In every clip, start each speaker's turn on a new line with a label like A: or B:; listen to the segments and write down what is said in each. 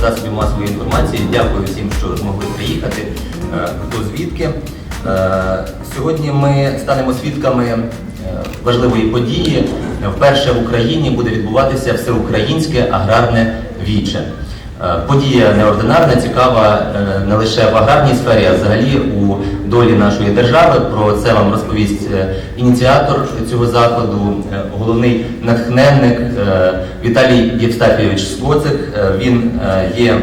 A: засобів масової інформації. Дякую всім, що змогли приїхати, е, хто звідки. Е, сьогодні ми станемо свідками е, важливої події. Вперше в Україні буде відбуватися всеукраїнське аграрне віче. Е, Подія неординарна, цікава е, не лише в аграрній сфері, а взагалі у долі нашої держави. Про це вам розповість е, ініціатор цього е, головний натхненник Віталій Євстафійович Скоцик. Е, Він є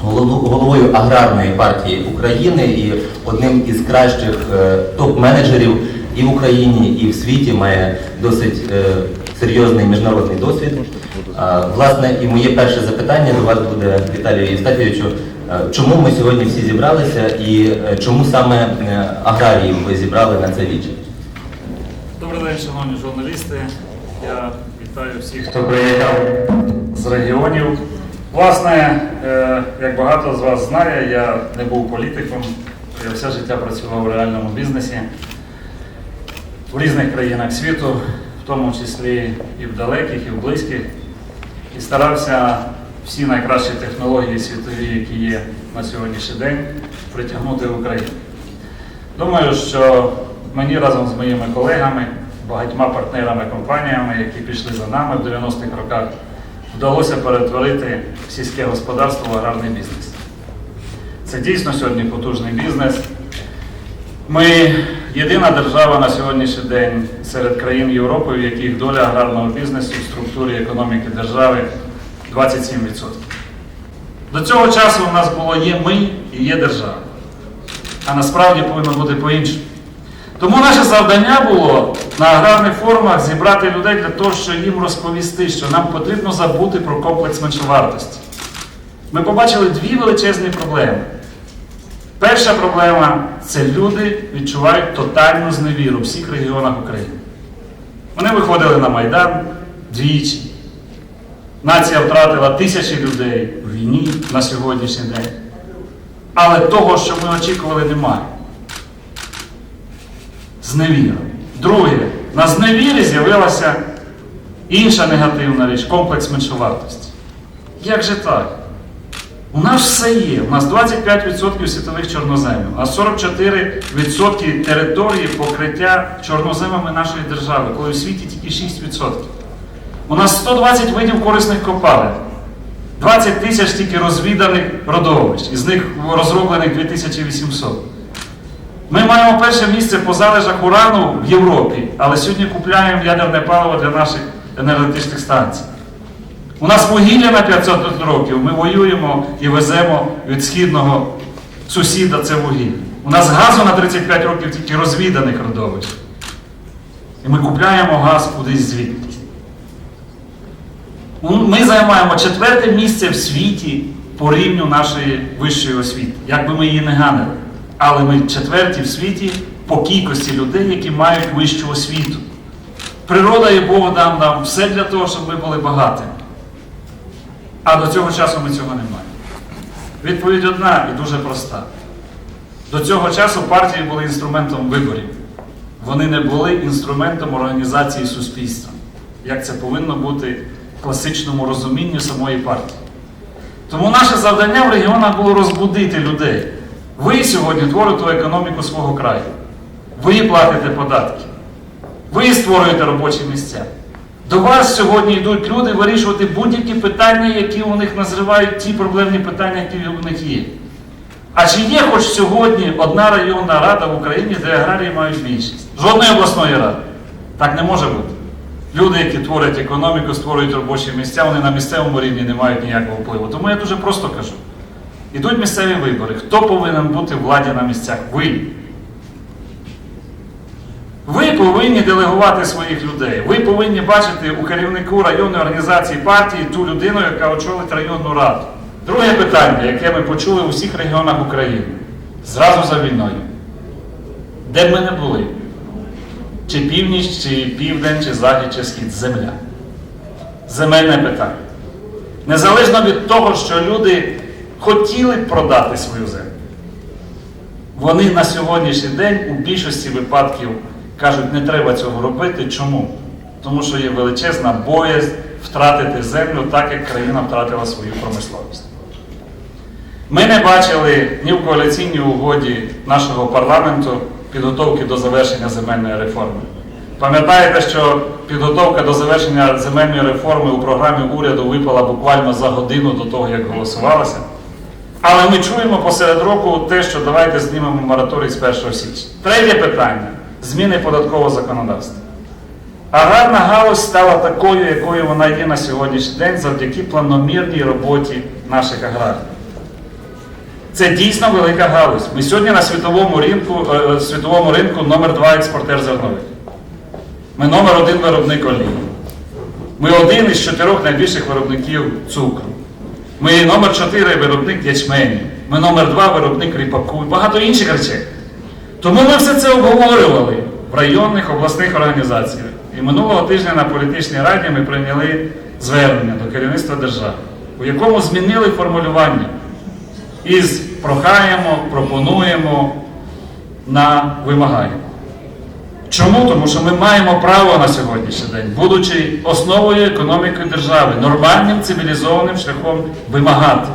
A: головою аграрної партії України і одним із кращих топ-менеджерів і в Україні, і в світі має досить е, серйозний міжнародний досвід. А, Власне, і моє перше запитання до вас буде, Віталію Євстафійовичу. Е, Чому ми сьогодні всі зібралися і е, чому саме аграріїв ви зібрали на це віче?
B: Добрий день, шановні журналісти. Я вітаю всіх, хто приїхав з регіонів. Власне, е, як багато з вас знає, я не був політиком, я все життя працював у реальному бізнесі в різних країнах світу, в тому числі і в далеких, і в близьких, і старався всі найкращі технології світові, які є на сьогоднішній день, притягнути в Україну. Думаю, що мені разом з моїми колегами, багатьма партнерами, компаніями, які пішли за нами в 90-х роках, вдалося перетворити сільське господарство в аграрний бізнес. Це дійсно сьогодні потужний бізнес. Ми єдина держава на сьогоднішній день серед країн Європи, в яких доля аграрного бізнесу в структурі економіки держави 27%. До цього часу у нас було є ми і є держава а насправді повинно бути по-іншому. Тому наше завдання було на аграрних форумах зібрати людей для того, щоб їм розповісти, що нам потрібно забути про комплекс меншовартості. Ми побачили дві величезні проблеми. Перша проблема це люди відчувають тотальну зневіру в всіх регіонах України. Вони виходили на Майдан двічі. Нація втратила тисячі людей в війні на сьогоднішній день. Але того, що ми очікували, немає. Зневіра. Друге, на зневірі з'явилася інша негативна річ комплекс меншовартості. Як же так? У нас все є. У нас 25% світових чорноземів, а 44% території покриття чорноземами нашої держави, коли в світі тільки 6%. У нас 120 видів корисних копалин. 20 тисяч тільки розвіданих родовищ, із них розроблених 2800. Ми маємо перше місце по залежах урану в Європі, але сьогодні купляємо ядерне паливо для наших енергетичних станцій. У нас вугілля на 500 років, ми воюємо і веземо від східного сусіда це вугілля. У нас газу на 35 років тільки розвіданих родовищ. І ми купляємо газ кудись звідти. Ми займаємо четверте місце в світі по рівню нашої вищої освіти, як би ми її не ганили. Але ми четверті в світі по кількості людей, які мають вищу освіту. Природа і Бог нам все для того, щоб ми були багатими. А до цього часу ми цього не маємо. Відповідь одна і дуже проста. До цього часу партії були інструментом виборів. Вони не були інструментом організації суспільства, як це повинно бути в класичному розумінні самої партії. Тому наше завдання в регіонах було розбудити людей. Ви сьогодні творите економіку свого краю. Ви платите податки. Ви створюєте робочі місця. До вас сьогодні йдуть люди вирішувати будь-які питання, які у них називають ті проблемні питання, які у них є. А чи є хоч сьогодні одна районна рада в Україні, де аграрії мають більшість? Жодної обласної ради. Так не може бути. Люди, які творять економіку, створюють робочі місця, вони на місцевому рівні не мають ніякого впливу. Тому я дуже просто кажу: ідуть місцеві вибори. Хто повинен бути в владі на місцях? Ви. Ви повинні делегувати своїх людей. Ви повинні бачити у керівнику районної організації партії ту людину, яка очолить районну раду. Друге питання, яке ми почули у всіх регіонах України, зразу за війною. Де б ми не були? Чи північ, чи південь, чи захід, чи схід земля. Земельне питання. Незалежно від того, що люди хотіли б продати свою землю, вони на сьогоднішній день у більшості випадків кажуть, не треба цього робити. Чому? Тому що є величезна боязнь втратити землю так, як країна втратила свою промисловість. Ми не бачили ні в коаліційній угоді нашого парламенту підготовки до завершення земельної реформи. Пам'ятаєте, що підготовка до завершення земельної реформи у програмі уряду випала буквально за годину до того, як голосувалося. Але ми чуємо посеред року те, що давайте знімемо мораторій з 1 січня. Третє питання зміни податкового законодавства. Аграрна галузь стала такою, якою вона є на сьогоднішній день завдяки планомірній роботі наших аграрів. Це дійсно велика галузь. Ми сьогодні на світовому ринку, е, світовому ринку номер два експортер зернових. Ми номер один виробник олії. Ми один із чотирьох найбільших виробників цукру. Ми номер 4 виробник ячменю. Ми номер 2 виробник ріпаку і багато інших речей. Тому ми все це обговорювали в районних обласних організаціях. І минулого тижня на політичній раді ми прийняли звернення до керівництва держави, у якому змінили формулювання із прохаємо, пропонуємо на вимагаємо. Чому? Тому що ми маємо право на сьогоднішній день, будучи основою економіки держави, нормальним цивілізованим шляхом вимагати.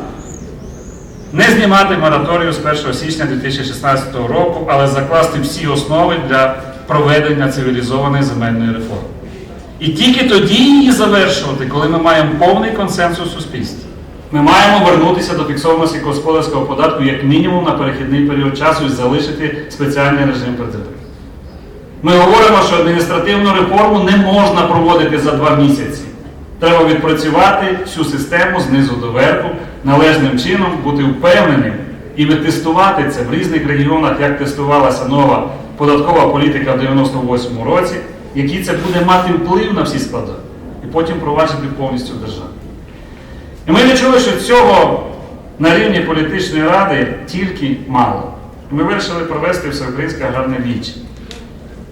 B: Не знімати мораторію з 1 січня 2016 року, але закласти всі основи для проведення цивілізованої земельної реформи. І тільки тоді її завершувати, коли ми маємо повний консенсус у суспільстві. Ми маємо вернутися до фіксованості господарського податку як мінімум на перехідний період часу і залишити спеціальний режим процедури. Ми говоримо, що адміністративну реформу не можна проводити за два місяці. Треба відпрацювати всю систему знизу до верху, належним чином бути впевненим і відтестувати це в різних регіонах, як тестувалася нова податкова політика в 98-му році, який це буде мати вплив на всі склади, і потім проваджувати повністю в державі. І ми відчули, що цього на рівні політичної ради тільки мало. Ми вирішили провести всеукраїнське аграрне віче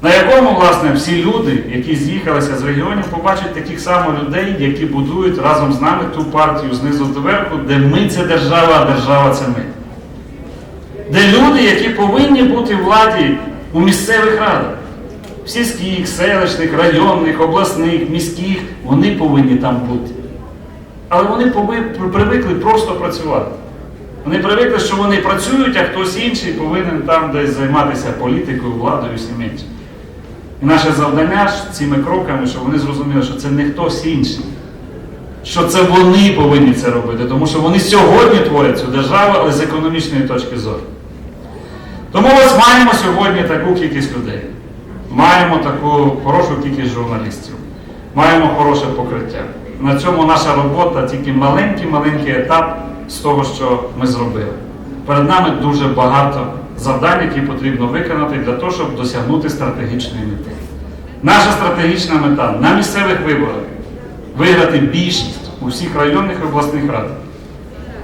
B: на якому, власне, всі люди, які з'їхалися з регіонів, побачать таких само людей, які будують разом з нами ту партію знизу до верху, де ми це держава, а держава це ми. Де люди, які повинні бути владі у місцевих радах, в сільських, селищних, районних, обласних, міських, вони повинні там бути. Але вони привикли просто працювати. Вони привикли, що вони працюють, а хтось інший повинен там десь займатися політикою, владою і всім іншим. І наше завдання цими кроками, щоб вони зрозуміли, що це не хтось інший, що це вони повинні це робити, тому що вони сьогодні творять цю державу, але з економічної точки зору. Тому ось маємо сьогодні таку кількість людей, маємо таку хорошу кількість журналістів, маємо хороше покриття. На цьому наша робота тільки маленький-маленький етап з того, що ми зробили. Перед нами дуже багато завдань, які потрібно виконати для того, щоб досягнути стратегічної мети. Наша стратегічна мета на місцевих виборах виграти більшість у всіх районних і обласних радах.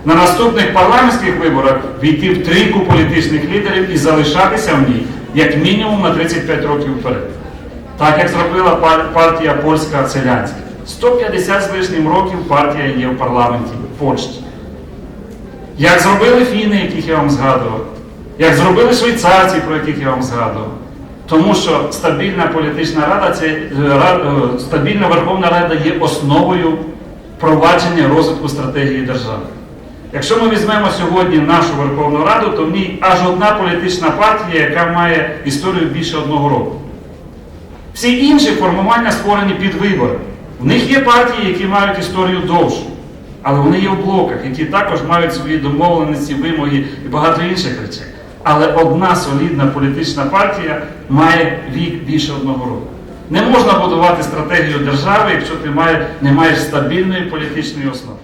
B: На наступних парламентських виборах війти в трійку політичних лідерів і залишатися в ній як мінімум на 35 років вперед. Так як зробила партія польська селянська. 150 з лишнім років партія є в парламенті в Польщі. Як зробили фіни, яких я вам згадував, як зробили швейцарці, про яких я вам згадував. Тому що стабільна політична рада, це е, е, стабільна Верховна Рада є основою провадження розвитку стратегії держави. Якщо ми візьмемо сьогодні нашу Верховну Раду, то в ній аж одна політична партія, яка має історію більше одного року. Всі інші формування створені під вибори. В них є партії, які мають історію довшу, але вони є в блоках, які також мають свої домовленості, вимоги і багато інших речей. Але одна солідна політична партія має вік більше одного року. Не можна будувати стратегію держави, якщо ти не маєш стабільної політичної основи.